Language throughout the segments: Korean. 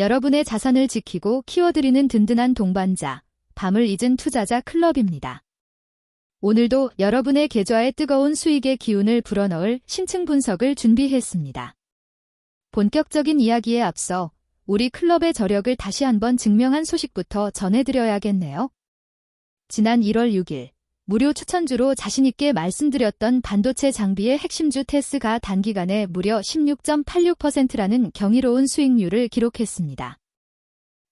여러분의 자산을 지키고 키워드리는 든든한 동반자, 밤을 잊은 투자자 클럽입니다. 오늘도 여러분의 계좌에 뜨거운 수익의 기운을 불어넣을 신층 분석을 준비했습니다. 본격적인 이야기에 앞서 우리 클럽의 저력을 다시 한번 증명한 소식부터 전해드려야겠네요. 지난 1월 6일 무료 추천주로 자신있게 말씀드렸던 반도체 장비의 핵심주 테스가 단기간에 무려 16.86%라는 경이로운 수익률을 기록했습니다.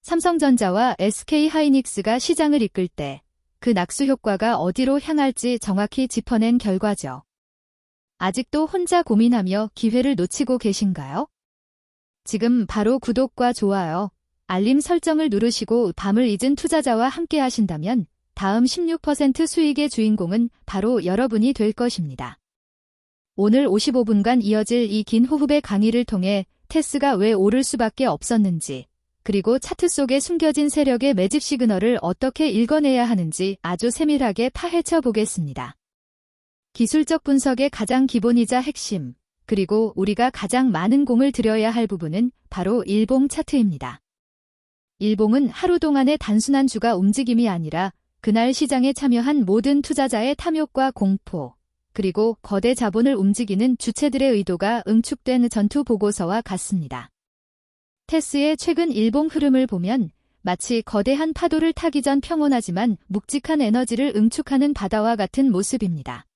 삼성전자와 SK하이닉스가 시장을 이끌 때 그 낙수 효과가 어디로 향할지 정확히 짚어낸 결과죠. 아직도 혼자 고민하며 기회를 놓치고 계신가요? 지금 바로 구독과 좋아요, 알림 설정을 누르시고 밤을 잊은 투자자와 함께 하신다면 다음 16% 수익의 주인공은 바로 여러분이 될 것입니다. 오늘 55분간 이어질 이 긴 호흡의 강의를 통해 테스가 왜 오를 수밖에 없었는지, 그리고 차트 속에 숨겨진 세력의 매집 시그널을 어떻게 읽어내야 하는지 아주 세밀하게 파헤쳐 보겠습니다. 기술적 분석의 가장 기본이자 핵심, 그리고 우리가 가장 많은 공을 들여야 할 부분은 바로 일봉 차트입니다. 일봉은 하루 동안의 단순한 주가 움직임이 아니라 그날 시장에 참여한 모든 투자자의 탐욕과 공포, 그리고 거대 자본을 움직이는 주체들의 의도가 응축된 전투 보고서와 같습니다. 테스의 최근 일봉 흐름을 보면 마치 거대한 파도를 타기 전 평온하지만 묵직한 에너지를 응축하는 바다와 같은 모습입니다.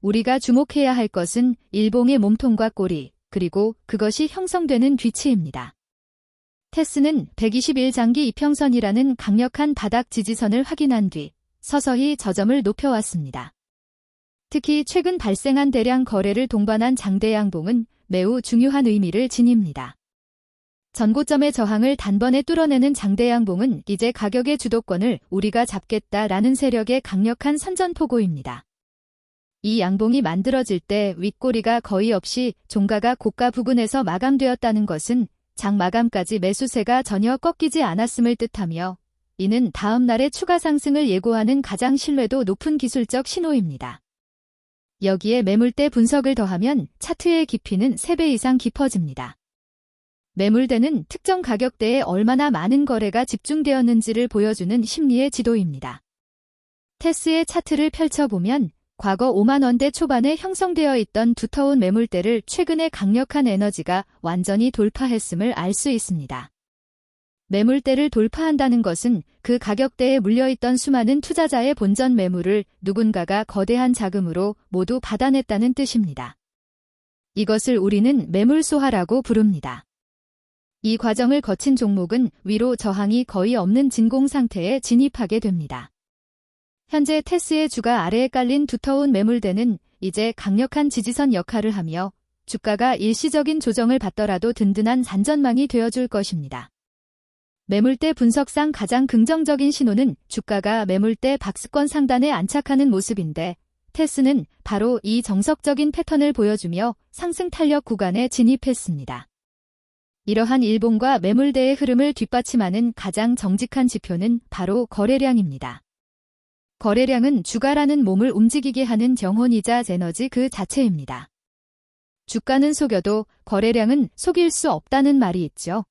우리가 주목해야 할 것은 일봉의 몸통과 꼬리, 그리고 그것이 형성되는 뒤치입니다. 테스는 121장기 이평선이라는 강력한 바닥 지지선을 확인한 뒤 서서히 저점을 높여왔습니다. 특히 최근 발생한 대량 거래를 동반한 장대 양봉은 매우 중요한 의미를 지닙니다. 전고점의 저항을 단번에 뚫어내는 장대 양봉은 이제 가격의 주도권을 우리가 잡겠다라는 세력의 강력한 선전포고입니다. 이 양봉이 만들어질 때 윗꼬리가 거의 없이 종가가 고가 부근에서 마감되었다는 것은 장 마감까지 매수세가 전혀 꺾이지 않았음을 뜻하며 이는 다음 날의 추가 상승을 예고하는 가장 신뢰도 높은 기술적 신호입니다. 여기에 매물대 분석을 더하면 차트의 깊이는 3배 이상 깊어집니다. 매물대는 특정 가격대에 얼마나 많은 거래가 집중되었는지를 보여주는 심리의 지도입니다. 테스의 차트를 펼쳐보면 과거 5만원대 초반에 형성되어 있던 두터운 매물대를 최근에 강력한 에너지가 완전히 돌파했음을 알 수 있습니다. 매물대를 돌파한다는 것은 그 가격대에 물려있던 수많은 투자자의 본전 매물을 누군가가 거대한 자금으로 모두 받아냈다는 뜻입니다. 이것을 우리는 매물 소화라고 부릅니다. 이 과정을 거친 종목은 위로 저항이 거의 없는 진공 상태에 진입하게 됩니다. 현재 테스의 주가 아래에 깔린 두터운 매물대는 이제 강력한 지지선 역할을 하며 주가가 일시적인 조정을 받더라도 든든한 잔전망이 되어줄 것입니다. 매물대 분석상 가장 긍정적인 신호는 주가가 매물대 박스권 상단에 안착하는 모습인데 테스는 바로 이 정석적인 패턴을 보여주며 상승 탄력 구간에 진입했습니다. 이러한 일본과 매물대의 흐름을 뒷받침하는 가장 정직한 지표는 바로 거래량입니다. 거래량은 주가라는 몸을 움직이게 하는 정혼이자 제너지 그 자체입니다. 주가는 속여도 거래량은 속일 수 없다는 말이 있죠.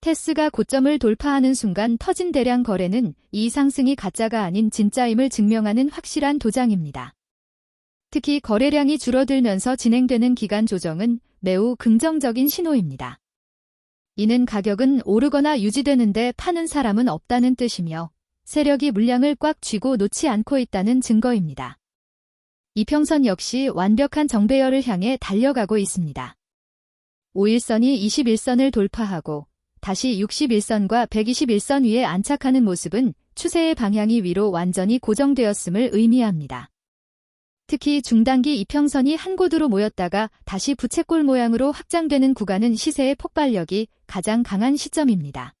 테스가 고점을 돌파하는 순간 터진 대량 거래는 이 상승이 가짜가 아닌 진짜임을 증명하는 확실한 도장입니다. 특히 거래량이 줄어들면서 진행되는 기간 조정은 매우 긍정적인 신호입니다. 이는 가격은 오르거나 유지되는데 파는 사람은 없다는 뜻이며 세력이 물량을 꽉 쥐고 놓지 않고 있다는 증거입니다. 이평선 역시 완벽한 정배열을 향해 달려가고 있습니다. 5일선이 21선을 돌파하고 다시 61선과 121선 위에 안착하는 모습은 추세의 방향이 위로 완전히 고정되었음을 의미합니다. 특히 중단기 이평선이 한 곳으로 모였다가 다시 부채꼴 모양으로 확장되는 구간은 시세의 폭발력이 가장 강한 시점입니다.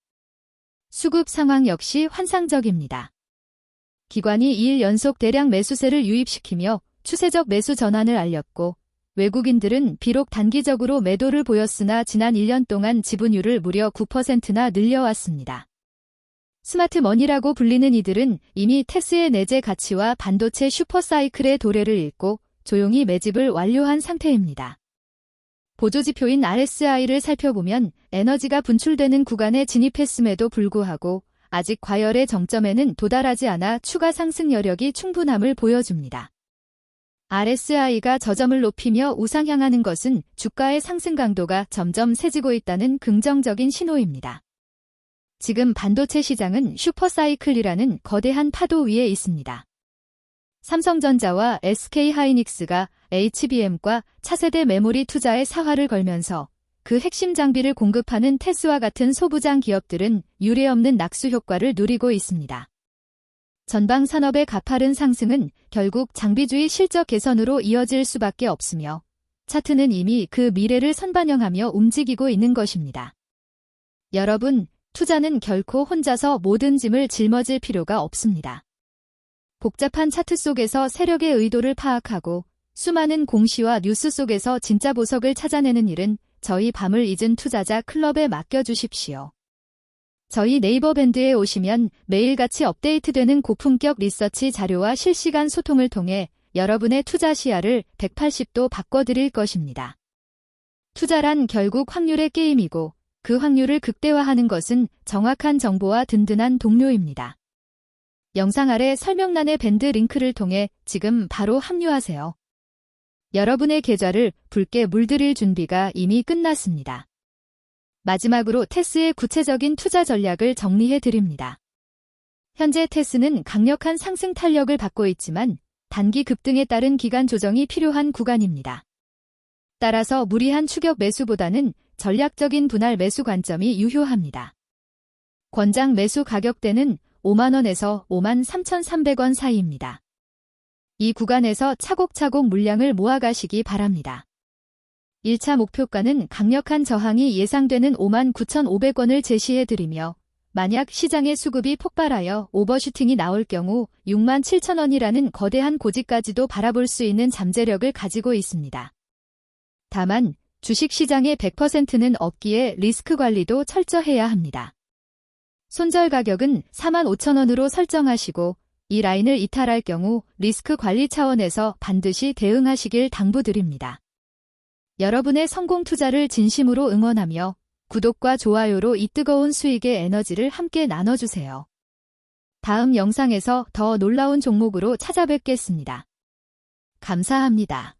수급 상황 역시 환상적입니다. 기관이 2일 연속 대량 매수세를 유입시키며 추세적 매수 전환을 알렸고 외국인들은 비록 단기적으로 매도를 보였으나 지난 1년 동안 지분율을 무려 9%나 늘려왔습니다. 스마트 머니라고 불리는 이들은 이미 테스의 내재 가치와 반도체 슈퍼사이클의 도래를 읽고 조용히 매집을 완료한 상태입니다. 보조지표인 RSI를 살펴보면 에너지가 분출되는 구간에 진입했음에도 불구하고 아직 과열의 정점에는 도달하지 않아 추가 상승 여력이 충분함을 보여줍니다. RSI가 저점을 높이며 우상향하는 것은 주가의 상승 강도가 점점 세지고 있다는 긍정적인 신호입니다. 지금 반도체 시장은 슈퍼사이클이라는 거대한 파도 위에 있습니다. 삼성전자와 SK하이닉스가 HBM과 차세대 메모리 투자에 사활을 걸면서 그 핵심 장비를 공급하는 테스와 같은 소부장 기업들은 유례없는 낙수 효과를 누리고 있습니다. 전방 산업의 가파른 상승은 결국 장비주의 실적 개선으로 이어질 수밖에 없으며 차트는 이미 그 미래를 선반영하며 움직이고 있는 것입니다. 여러분, 투자는 결코 혼자서 모든 짐을 짊어질 필요가 없습니다. 복잡한 차트 속에서 세력의 의도를 파악하고 수많은 공시와 뉴스 속에서 진짜 보석을 찾아내는 일은 저희 밤을 잊은 투자자 클럽에 맡겨주십시오. 저희 네이버 밴드에 오시면 매일같이 업데이트되는 고품격 리서치 자료와 실시간 소통을 통해 여러분의 투자 시야를 180도 바꿔드릴 것입니다. 투자란 결국 확률의 게임이고 그 확률을 극대화하는 것은 정확한 정보와 든든한 동료입니다. 영상 아래 설명란의 밴드 링크를 통해 지금 바로 합류하세요. 여러분의 계좌를 붉게 물들일 준비가 이미 끝났습니다. 마지막으로 테스의 구체적인 투자 전략을 정리해 드립니다. 현재 테스는 강력한 상승 탄력을 받고 있지만 단기 급등에 따른 기간 조정이 필요한 구간입니다. 따라서 무리한 추격 매수보다는 전략적인 분할 매수 관점이 유효합니다. 권장 매수 가격대는 5만원에서 5만 3,300원 사이입니다. 이 구간에서 차곡차곡 물량을 모아가시기 바랍니다. 1차 목표가는 강력한 저항이 예상되는 5만 9,500원을 제시해드리며 만약 시장의 수급이 폭발하여 오버슈팅이 나올 경우 6만 7천원이라는 거대한 고지까지도 바라볼 수 있는 잠재력을 가지고 있습니다. 다만 주식시장의 100%는 없기에 리스크 관리도 철저해야 합니다. 손절 가격은 4만 5천원으로 설정하시고 이 라인을 이탈할 경우 리스크 관리 차원에서 반드시 대응하시길 당부드립니다. 여러분의 성공 투자를 진심으로 응원하며 구독과 좋아요로 이 뜨거운 수익의 에너지를 함께 나눠주세요. 다음 영상에서 더 놀라운 종목으로 찾아뵙겠습니다. 감사합니다.